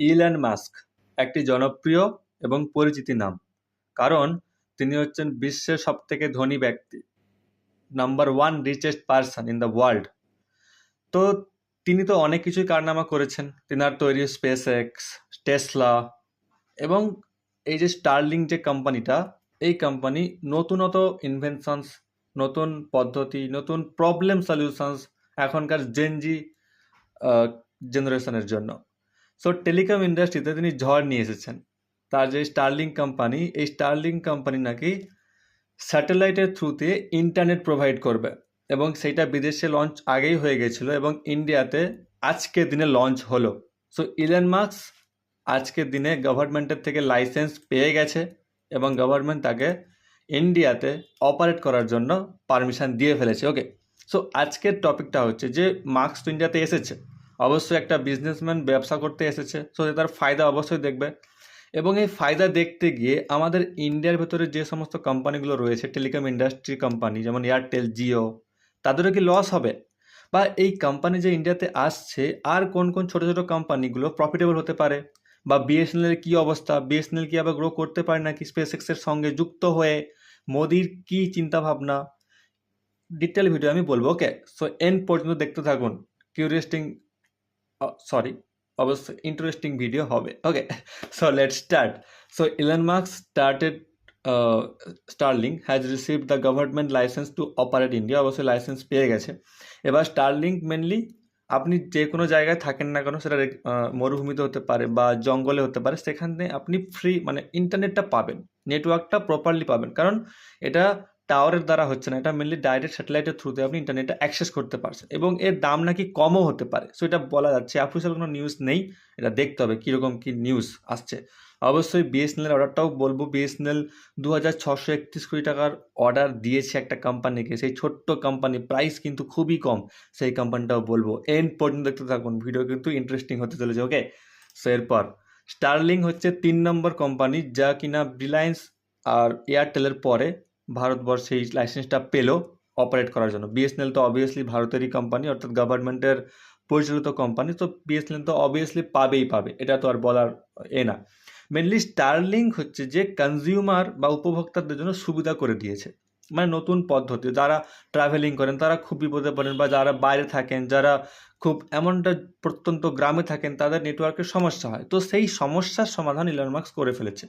Elon Musk, একটি জনপ্রিয় এবং পরিচিতি নাম, কারণ তিনি হচ্ছেন বিশ্বের সবথেকে ধনী ব্যক্তি number one richest person in the world তো তিনি তো অনেক কিছুই কারনামা করেছেন, তিনার তৈরি স্পেস এক্স টেসলা এবং এই যে স্টার্লিং যে কোম্পানিটা এই কোম্পানি নতুনত ইনভেনশনস নতুন পদ্ধতি, নতুন প্রবলেম সলিউশনস এখনকার জেনজি জেনারেশনের জন্য। সো টেলিকম ইন্ডাস্ট্রিতে তিনি ঝড় নিয়ে এসেছেন। তার যে স্টারলিং কোম্পানি এই স্টারলিং কোম্পানি নাকি স্যাটেলাইটের থ্রুতে ইন্টারনেট প্রোভাইড করবে এবং সেইটা বিদেশে লঞ্চ আগেই হয়ে গেছিল এবং ইন্ডিয়াতে আজকের দিনে লঞ্চ হলো। সো ইলেন মার্কস আজকের দিনে গভর্নমেন্টের থেকে লাইসেন্স পেয়ে গেছে এবং গভর্নমেন্ট তাকে ইন্ডিয়াতে অপারেট করার জন্য পারমিশন দিয়ে ফেলেছে। ওকে সো আজকের টপিকটা হচ্ছে যে মার্কস তো ইন্ডিয়াতে এসেছে। অবশ্যই একটা বিজনেসম্যান ব্যবসা করতে এসেছে। সো তার ফায়দা অবশ্যই দেখবে। এবং এই ফায়দা দেখতে গিয়ে আমাদের ইন্ডিয়ার ভেতরে যে সমস্ত কোম্পানিগুলো রয়েছে টেলিকম ইন্ডাস্ট্রি কোম্পানি যেমন এয়ারটেল জিও তাদেরও কি লস হবে? বা এই কোম্পানি যে ইন্ডিয়াতে আসছে, আর কোন কোন ছোটো ছোটো কোম্পানিগুলো প্রফিটেবল হতে পারে? বা বিএসএনএলের কী অবস্থা? বিএসএনএল কি আবার গ্রো করতে পারে নাকি স্পেস এক্সের সঙ্গে যুক্ত হয়ে মোদির কী চিন্তাভাবনা? ডিটেল ভিডিও আমি বলব ওকে সো এন পর্যন্ত দেখতে থাকুন। কিউরিয়াস্টিং সরি অবশ্যই ইন্টারেস্টিং ভিডিও হবে। Okay so let start so Elon Musk started Starlink has receive the government license to operate India অবশ্যই লাইসেন্স পেয়ে গেছে। এবার স্টারলিং মেনলি আপনি যে কোনো জায়গায় থাকেন না কেন, সেটা মরুভূমিতে হতে পারে বা জঙ্গলে হতে পারে, সেখানে আপনি ফ্রি মানে ইন্টারনেটটা পাবেন। নেটওয়ার্কটা প্রপারলি পাবেন। কারণ এটা টাওয়ারের দ্বারা হচ্ছে না, এটা মেনলি ডাইরেক্ট স্যাটেলাইটের থ্রুতে আপনি ইন্টারনেটটা অ্যাক্সেস করতে পারছেন এবং এর দাম নাকি কমও হতে পারে। সো এটা বলা যাচ্ছে অফিসিয়াল কোনো নিউজ নেই, এটা দেখতে হবে কীরকম কী নিউজ আসছে। অবশ্যই বিএসএনএল অর্ডারটাও বলব। বিএসএনএল দু হাজার ছশো একত্রিশ কোটি টাকার অর্ডার দিয়েছে একটা কোম্পানিকে সেই ছোট্ট কোম্পানি প্রাইস কিন্তু খুবই কম, সেই কোম্পানিটাও বলব। এন পর্যন্ত দেখতে থাকুন ভিডিও কিন্তু ইন্টারেস্টিং হতে চলেছে ওকে সো এরপর স্টারলিং হচ্ছে তিন নম্বর কোম্পানি যা কিনা রিলায়েন্স আর এয়ারটেলের পরে ভারতবর্ষে এই লাইসেন্সটা পেল অপারেট করার জন্য। বিএসএনএল তো অবভিয়াসলি ভারতেরই কোম্পানি অর্থাৎ গভর্নমেন্টের পরিচালিত কোম্পানি তো বিএসএনএল তো অবভিয়াসলি পাবেই পাবে, এটা তো আর বলার এ না। মেনলি স্টারলিং হচ্ছে যে কনজিউমার বা উপভোক্তাদের জন্য সুবিধা করে দিয়েছে। মানে নতুন পদ্ধতি, যারা ট্রাভেলিং করেন, তারা খুব বিপদে পড়েন বা যারা বাইরে থাকেন, যারা খুব এমনটা প্রত্যন্ত গ্রামে থাকেন, তাদের নেটওয়ার্কের সমস্যা হয়। তো সেই সমস্যার সমাধান ইলন মার্কস করে ফেলেছে।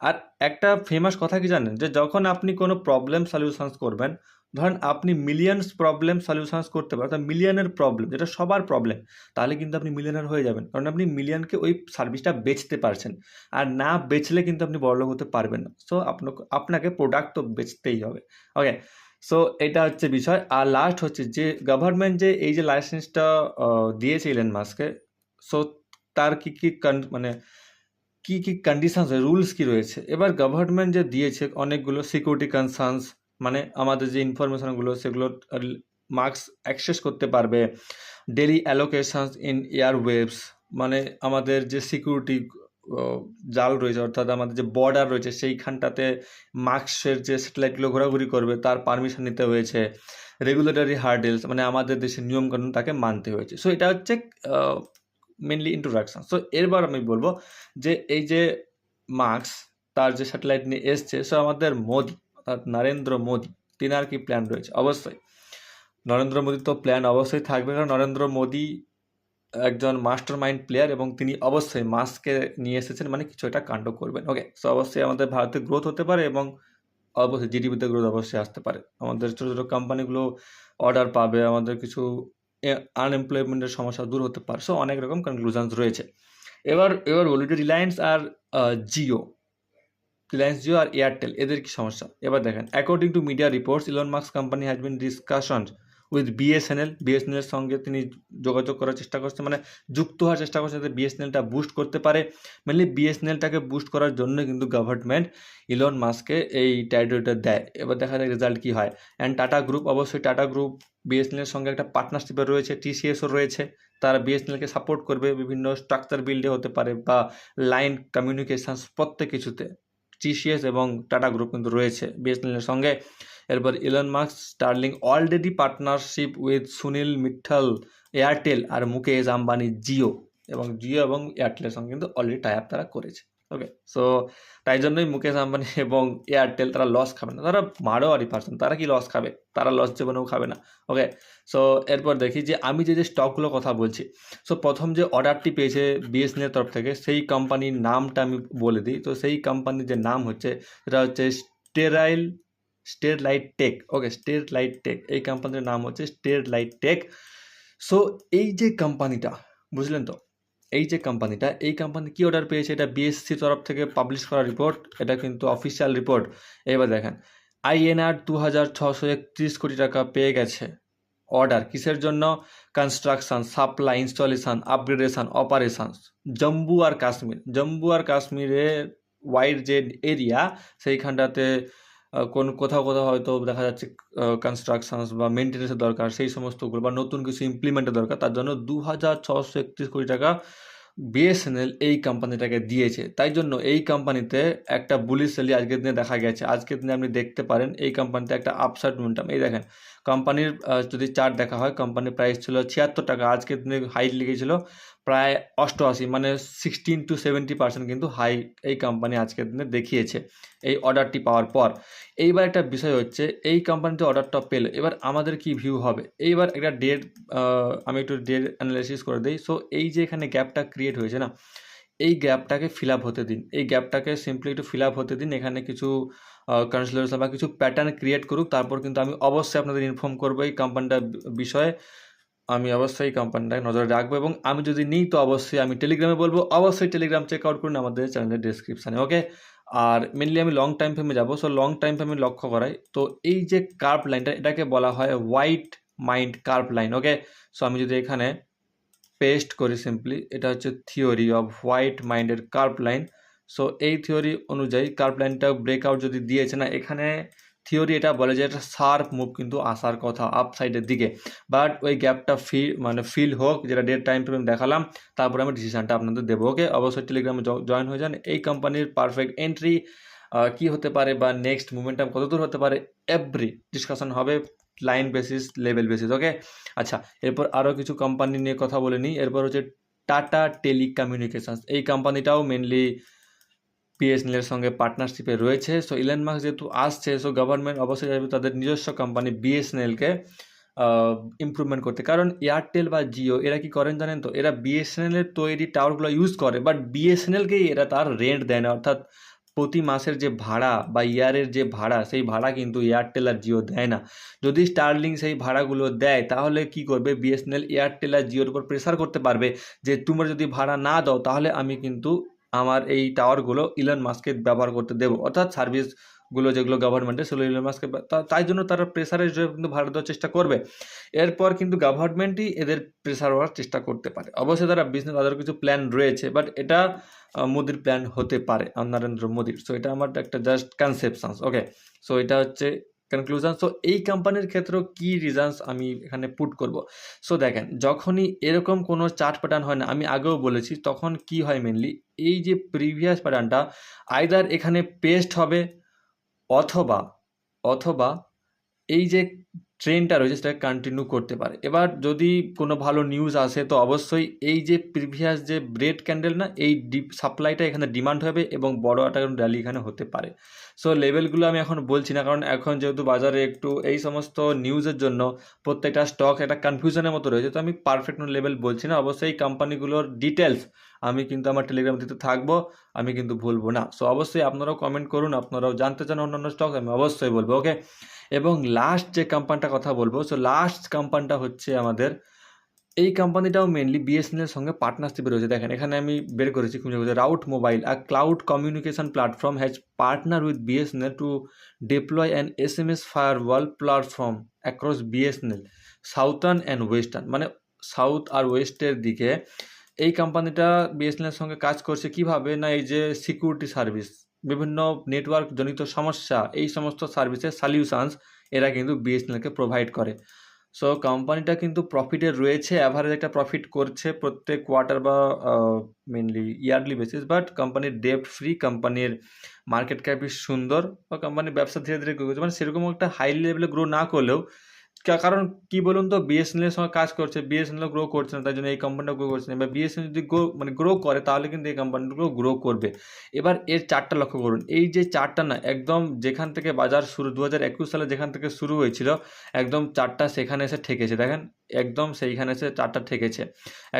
আর একটা ফেমাস কথা কি জানেন? যে যখন আপনি কোনো প্রবলেম সলিউশনস করবেন, ধরেন আপনি মিলিয়নস প্রবলেম সলিউশনস করতে পারেন, অর্থাৎ মিলিয়নের প্রবলেম যেটা সবার প্রবলেম তাহলে কিন্তু আপনি মিলিয়নার হয়ে যাবেন। কারণ আপনি মিলিয়নকে ওই সার্ভিসটা বেচতে পারছেন। আর না বেচলে কিন্তু আপনি বড়লোক হতে পারবেন না। সো আপনাকে আপনাকে প্রোডাক্ট তো বেচতেই হবে। ওকে সো এটা হচ্ছে বিষয়। আর লাস্ট হচ্ছে যে গভর্নমেন্ট যে এই যে লাইসেন্সটা দিয়েছে ইলেন মাস্কে সো তার কী কী মানে কী কী কন্ডিশনস রুলস কী রয়েছে? এবার গভর্নমেন্ট যে দিয়েছে অনেকগুলো সিকিউরিটি কনসার্নস মানে আমাদের যে ইনফরমেশনগুলো সেগুলো মার্কস অ্যাক্সেস করতে পারবে। Daily allocations in airwaves মানে আমাদের যে সিকিউরিটি জাল রয়েছে, অর্থাৎ আমাদের যে বর্ডার রয়েছে, সেইখানটাতে মার্কসের যে স্যাটেলাইটগুলো ঘোরাঘুরি করবে, তার পারমিশন নিতে হয়েছে। রেগুলেটরি হার্ডেলস মানে আমাদের দেশের নিয়মকানুন তাকে মানতে হয়েছে। সো এটা হচ্ছে মেনলি ইন্ট্রোডাকশান সো এরবার আমি বলব যে এই যে মার্কস তার যে স্যাটেলাইট নিয়ে এসছে, সো আমাদের মোদি, অর্থাৎ নরেন্দ্র মোদি, তিনার কি প্ল্যান রয়েছে? অবশ্যই। নরেন্দ্র মোদীর তো প্ল্যান অবশ্যই থাকবে, কারণ নরেন্দ্র মোদী একজন মাস্টার মাইন্ড প্লেয়ার এবং তিনি অবশ্যই মাস্ককে নিয়ে এসেছেন মানে কিছু একটা কাণ্ড করবেন। ওকে সো অবশ্যই আমাদের ভারতে গ্রোথ হতে পারে এবং অবশ্যই জিডিপিতে গ্রোথ অবশ্যই আসতে পারে। আমাদের ছোটো ছোটো কোম্পানিগুলো অর্ডার পাবে, আমাদের কিছু আনএমপ্লয়মেন্টের সমস্যা দূর হতে পারে। সো অনেক রকম কনক্লুশনস রয়েছে। এবার এবার বলি যে রিলায়েন্স আর জিও রিলায়েন্স জিও আর এয়ারটেল এদের কি সমস্যা? এবার দেখেন according to media reports Elon Musk company has been discussion with BSNL BSNL সঙ্গে তিনি যোগাযোগ করার চেষ্টা করছে মানে যুক্ত হওয়ার চেষ্টা করছে যাতে বিএসএনএলটা বুস্ট করতে পারে। মেনলি বিএসএনএলটাকে বুস্ট করার জন্য কিন্তু গভর্নমেন্ট ইলন মাস্ককে এই টাইটেলটা দেয়। এবার দেখা যায় রেজাল্ট কী হয়। অ্যান্ড টাটা গ্রুপ অবশ্যই টাটা গ্রুপ বিএসএনএলের সঙ্গে একটা পার্টনারশিপে রয়েছে টিসিএসও রয়েছে। তারা বিএসএনএলকে সাপোর্ট করবে বিভিন্ন স্ট্রাকচার বিল্ডে হতে পারে বা লাইন কমিউনিকেশানস প্রত্যেক কিছুতে। টিসিএস এবং টাটা গ্রুপ কিন্তু রয়েছে বিএসএনএলের সঙ্গে। এরপর Elon Musk Starlink already partnership with Sunil Mittal Airtel আর মুকেশ আম্বানি জিও এবং জিও এবং এয়ারটেলের সঙ্গে কিন্তু অলরেডি টাই আপ তারা করেছে। ওকে সো তাই জন্যই মুকেশ আম্বানি এবং এয়ারটেল তারা লস খাবে না। তারা মারোয়ারি পার্সন তারা কি লস খাবে? তারা লস জীবনেও খাবে না। ওকে সো এরপর দেখি যে আমি যে যে স্টকগুলো কথা বলছি সো প্রথম যে অর্ডারটি পেয়েছে বিএসএনএল তরফ থেকে, সেই কোম্পানির নামটা আমি বলে দিই। তো সেই কোম্পানির যে নাম হচ্ছে, সেটা হচ্ছে Sterlite state light tech okay state light tech এই কোম্পানির নাম হচ্ছে স্টেট লাইট টেক সো এই যে কোম্পানিটা বুঝলেন তো? এই যে কোম্পানিটা এই কোম্পানি কি অর্ডার পেয়েছে? এটা বিএসসি তরফ থেকে পাবলিশ করা রিপোর্ট এটা কিন্তু অফিসিয়াল রিপোর্ট এবার দেখেন আইএনআর দু হাজার ছশো একত্রিশ কোটি টাকা পেয়ে গেছে। অর্ডার কিসের জন্য? Construction supply installation upgradation operations Jammu আর কাশ্মীর। জম্মু আর কাশ্মীরের ওয়াইড যে এরিয়া সেইখানটাতে কোন কোথাও কোথাও হয়তো দেখা যাচ্ছে কনস্ট্রাকশনস বা মেনটেন্যান্সের দরকার, সেই সমস্তগুলো বা নতুন কিছু ইমপ্লিমেন্টের দরকার, তার জন্য দু হাজার ছশো একত্রিশ কোটি টাকা বিএসএনএল এই কোম্পানিটাকে দিয়েছে। তাই জন্য এই কোম্পানিতে একটা বুলিশ সেলি আজকের দিনে দেখা গেছে। আজকের দিনে আপনি দেখতে পারেন এই কোম্পানিতে একটা আপসাইড মোমেন্টাম এই দেখেন কোম্পানির যদি চার্ট দেখা হয় কোম্পানির প্রাইস ছিল ছিয়াত্তর টাকা আজকের দিনে হাইট লিখেছিল প্রায় অষ্টআশি মানে সিক্সটিন টু সেভেন্টি পার্সেন্ট কিন্তু হাই এই কোম্পানি আজকের দিনে দেখিয়েছে এই অর্ডারটি পাওয়ার পর। এইবার একটা বিষয় হচ্ছে, এই কোম্পানিতে অর্ডারটা পেল এবার আমাদের কি ভিউ হবে? এইবার একটা ডেট আমি একটু ডেট অ্যানালাইসিস করে দিই। সো এই যে এখানে গ্যাপটা ক্রিয়েট হয়েছে না, এই গ্যাপটাকে ফিল আপ হতে দিন। এই গ্যাপটাকে সিম্পলি একটু ফিল আপ হতে দিন। এখানে কিছু কনসিলারেশন বা কিছু প্যাটার্ন ক্রিয়েট করুক। তারপর কিন্তু আমি অবশ্যই আপনাদের ইনফর্ম করব এই কোম্পানিটার বিষয়ে। আমি অবশ্যই কোম্পানিটাকে নজরে রাখব এবং আমি যদি নিই তো অবশ্যই আমি টেলিগ্রামে বলব। অবশ্যই টেলিগ্রাম চেক আউট করুন আমাদের চ্যানেলের ডিসক্রিপশানে ওকে আর মেনলি আমি লং টাইম ফ্রেমে যাব সো লং টাইম ফ্রেমে লক্ষ্য করাই। তো এই যে কার্ভ লাইনটা এটাকে বলা হয় white mind curve line okay so আমি যদি এখানে পেস্ট করি সিম্পলি এটা হচ্ছে থিওরি অফ হোয়াইট মাইন্ডের কার্ভ লাইন সো এই থিওরি অনুযায়ী কার্ভ লাইনটা ব্রেকআউট যদি দিয়েছে না, এখানে থিওরি এটা বলে যে একটা শার্প মুভ কিন্তু আসার কথা আপ সাইডের দিকে। বাট ওই গ্যাপটা ফি মানে ফিল হোক, যেটা ডেট টাইম ফ্রেম দেখালাম, তারপরে আমি ডিসিশানটা আপনাদের দেবো ওকে অবশ্যই টেলিগ্রামে জয়েন হয়ে যান। এই কোম্পানির পারফেক্ট এন্ট্রি কি হতে পারে বা নেক্সট মুভমেন্টাম কত দূর হতে পারে এভরি ডিসকাশন হবে line basis level basis okay আচ্ছা এরপর আরও কিছু কোম্পানি নিয়ে কথা বলে নিই। এরপর হচ্ছে টাটা টেলিকমিউনিকেশনস এই কোম্পানিটাও মেনলি বিএসএনএলের সঙ্গে পার্টনারশিপে রয়েছে। সো ইলেন মার্কস যেহেতু আসছে সো গভর্নমেন্ট অবশ্যই চাইবে তাদের নিজস্ব কোম্পানি বিএসএনএলকে ইমপ্রুভমেন্ট করতে। কারণ এয়ারটেল বা জিও এরা কি করেন জানেন তো? এরা বিএসএনএলের তৈরি টাওয়ারগুলো ইউজ করে বাট বিএসএনএলকেই এরা তার রেন্ট দেয় না। অর্থাৎ প্রতি মাসের যে ভাড়া বা ইয়ারের যে ভাড়া, সেই ভাড়া কিন্তু এয়ারটেল আর জিও দেয় না। যদি স্টারলিং সেই ভাড়াগুলো দেয়, তাহলে কি করবে? বিএসএনএল এয়ারটেল আর জিওর উপর প্রেসার করতে পারবে যে, তোমরা যদি ভাড়া না দাও, তাহলে আমি কিন্তু আমার এই টাওয়ারগুলো ইলন মাস্কে ব্যবহার করতে দেবো। অর্থাৎ সার্ভিসগুলো যেগুলো গভর্নমেন্টের সেগুলো ইলন মাস্কে তাই জন্য তারা প্রেসারের হিসেবে কিন্তু ভাড়া দেওয়ার চেষ্টা করবে। এরপর কিন্তু গভর্নমেন্টই এদের প্রেসার হওয়ার চেষ্টা করতে পারে। অবশ্যই তারা বিজনেস তাদের কিছু প্ল্যান রয়েছে বাট এটা মোদির প্ল্যান হতে পারে, নরেন্দ্র মোদির। সো এটা আমার একটা জাস্ট কনসেপশনস ওকে সো এটা হচ্ছে কনক্লুশন সো এই কোম্পানির ক্ষেত্রেও কী রিজনস আমি এখানে পুট করব? সো দেখেন, যখনই এরকম কোনো চার্ট প্যাটার্ন হয় না, আমি আগেও বলেছি, তখন কি হয় মেনলি এই যে প্রিভিয়াস প্যাটার্নটা আইদার এখানে পেস্ট হবে অথবা অথবা এই যে ট্রেনটা রয়েছে সেটা কন্টিনিউ করতে পারে। এবার যদি কোনো ভালো নিউজ আসে, তো অবশ্যই এই যে প্রিভিয়াস যে ব্রেড ক্যান্ডেল না, এই সাপ্লাইটা এখানে ডিমান্ড হবে এবং বড় একটা র্যালি এখানে হতে পারে। সো লেভেলগুলো আমি এখন বলছি না, কারণ এখন যেহেতু বাজারে একটু এই সমস্ত নিউজের জন্য প্রত্যেকটা স্টক একটা কনফিউশনের মতো রয়েছে, তো আমি পারফেক্ট লেভেল বলছি না। অবশ্যই কোম্পানিগুলোর ডিটেলস আমি কিন্তু আমার টেলিগ্রাম দিতে থাকব, আমি কিন্তু ভুলবো না। সো অবশ্যই আপনারাও কমেন্ট করুন, আপনারাও জানতে চান অন্যান্য স্টক আমি অবশ্যই বলব ওকে এবং লাস্ট যে কোম্পানিটার কথা বলব সো লাস্ট কোম্পানিটা হচ্ছে আমাদের, এই কোম্পানিটাও মেনলি বিএসএনএল সঙ্গে পার্টনারশিপে রয়েছে। দেখেন, এখানে আমি বের করেছি খুঁজে Route Mobile R cloud communication platform has partner with BSNL to deploy an S M S firewall platform across BSNL southern and western মানে সাউথ আর ওয়েস্টের দিকে এই কোম্পানিটা বিএসএনএল সঙ্গে কাজ করছে কীভাবে? না এই যে সিকিউরিটি সার্ভিস বিভিন্ন নেটওয়ার্ক জনিত সমস্যা, এই সমস্ত সার্ভিসের সলিউশনস এরা কিন্তু বিএসএনএলকে প্রোভাইড করে। সো কোম্পানিটা কিন্তু প্রফিটে রয়েছে অ্যাভারেজ একটা প্রফিট করছে প্রত্যেক কোয়ার্টার বা মেনলি ইয়ারলি বেসিস বাট কোম্পানির ডেপ্ট ফ্রি কোম্পানির মার্কেট ক্যাপ সুন্দর, বা কোম্পানির ব্যবসা ধীরে ধীরে মানে সেরকম একটা হাই লেভেলে গ্রো না করলেও কারণ কি বলুন তো বিএসএনএল এর সঙ্গে কাজ করছে বিএসএনএল গ্রো করছে না তাই জন্য এই কোম্পানিটা গ্রো করছে না। এবার বিএসএনএল যদি গ্রো মানে গ্রো করে, তাহলে কিন্তু এই কোম্পানিগুলো গ্রো করবে। এবার এর চারটা লক্ষ্য করুন। এই যে চারটা না, একদম যেখান থেকে বাজার শুরু দু হাজার একুশ সালে যেখান থেকে শুরু হয়েছিল, একদম চারটা সেখানে এসে ঠেকেছে। দেখেন, একদম সেইখানে এসে চারটা ঠেকেছে।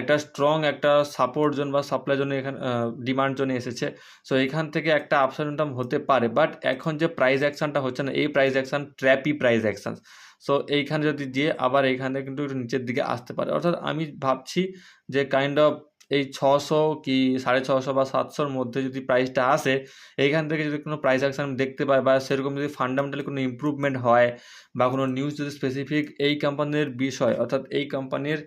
একটা স্ট্রং একটা সাপোর্ট জোন বা সাপ্লাই জোনে এখানে ডিমান্ড জোনে এসেছে। সো এখান থেকে একটা আপসাইড হতে পারে বাট এখন যে প্রাইস অ্যাকশনটা হচ্ছে না, এই price action trappy price action so এইখানে যদি দিয়ে আবার এইখানে কিন্তু একটু নিচের দিকে আসতে পারে। অর্থাৎ আমি ভাবছি যে কাইন্ড অফ এই ছশো কি সাড়ে ছশো বা সাতশোর মধ্যে যদি প্রাইসটা আসে, এইখান থেকে যদি কোনো প্রাইস অ্যাকশন আমি দেখতে পাই বা সেরকম যদি ফান্ডামেন্টালি কোনো ইম্প্রুভমেন্ট হয় বা কোনো নিউজ যদি স্পেসিফিক এই কোম্পানির বিষয়, অর্থাৎ এই কোম্পানির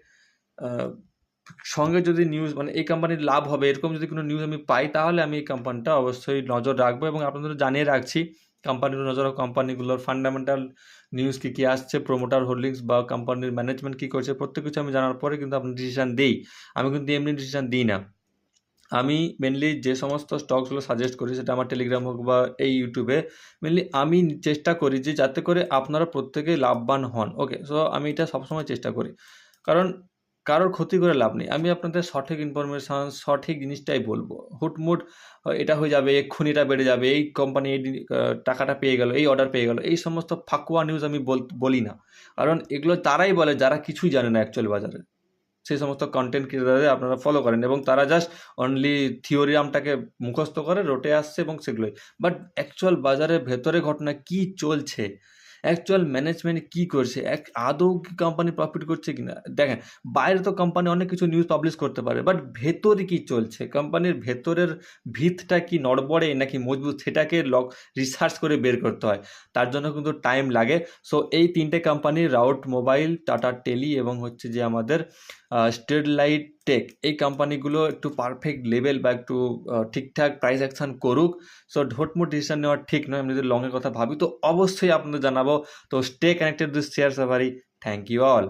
সঙ্গে যদি নিউজ মানে এই কোম্পানির লাভ হবে, এরকম যদি কোনো নিউজ আমি পাই, তাহলে আমি এই কোম্পানিটা অবশ্যই নজর রাখব এবং আপনাদের জানিয়ে রাখছি কোম্পানির নজর কোম্পানিগুলোর ফান্ডামেন্টাল নিউজ কী কী আসছে প্রোমোটার হোল্ডিংস বা কোম্পানির ম্যানেজমেন্ট কী করছে, প্রত্যেক কিছু আমি জানার পরে কিন্তু আপনি ডিসিশান দিই। আমি কিন্তু এমনি ডিসিশান দিই না। আমি মেনলি যে সমস্ত স্টকসগুলো সাজেস্ট করি, সেটা আমার টেলিগ্রাম হোক বা এই ইউটিউবে মেনলি আমি চেষ্টা করি যে যাতে করে আপনারা প্রত্যেকেই লাভবান হন। ওকে সো আমি এটা সবসময় চেষ্টা করি। কারণ কারোর ক্ষতি করে লাভ নেই। আমি আপনাদের সঠিক ইনফরমেশান সঠিক জিনিসটাই বলব। হুটমুট এটা হয়ে যাবে এক্ষুনি এটা বেড়ে যাবে, এই কোম্পানি এই টাকাটা পেয়ে গেল, এই অর্ডার পেয়ে গেল, এই সমস্ত ফাকুয়া নিউজ আমি বল- না। কারণ এগুলো তারাই বলে, যারা কিছুই জানে না অ্যাকচুয়াল বাজারে। সেই সমস্ত কন্টেন্ট ক্রিয়েটারদের আপনারা ফলো করেন এবং তারা জাস্ট অনলি থিওরিয়ামটাকে মুখস্থ করে, রোটে আসছে এবং সেগুলোই। বাট অ্যাকচুয়াল বাজারের ভেতরে ঘটনা কি চলছে অ্যাকচুয়াল ম্যানেজমেন্ট কি করছে? এক, আদৌ কি কোম্পানি প্রফিট করছে কিনা? দেখেন, বাইরে তো কোম্পানি অনেক কিছু নিউজ পাবলিশ করতে পারে বাট ভেতরে কি চলছে? কোম্পানির ভেতরের ভিতটা কি নড়বড়ে নাকি মজবুত সেটাকে লক রিসার্চ করে বের করতে হয়। তার জন্য কিন্তু টাইম লাগে। সো এই তিনটে company Route Mobile Tata tele এবং হচ্ছে যে আমাদের স্টেট লাইট টেক এই কোম্পানিগুলো একটু পারফেক্ট লেভেল বা একটু ঠিকঠাক প্রাইস অ্যাকশন করুক সো ঢোটমোট ডিসিশন নেওয়ার ঠিক নয়, আমি যদি লংয়ের কথা ভাবি, তো অবশ্যই আপনাদের জানাব। তো stay connected this share safari thank you all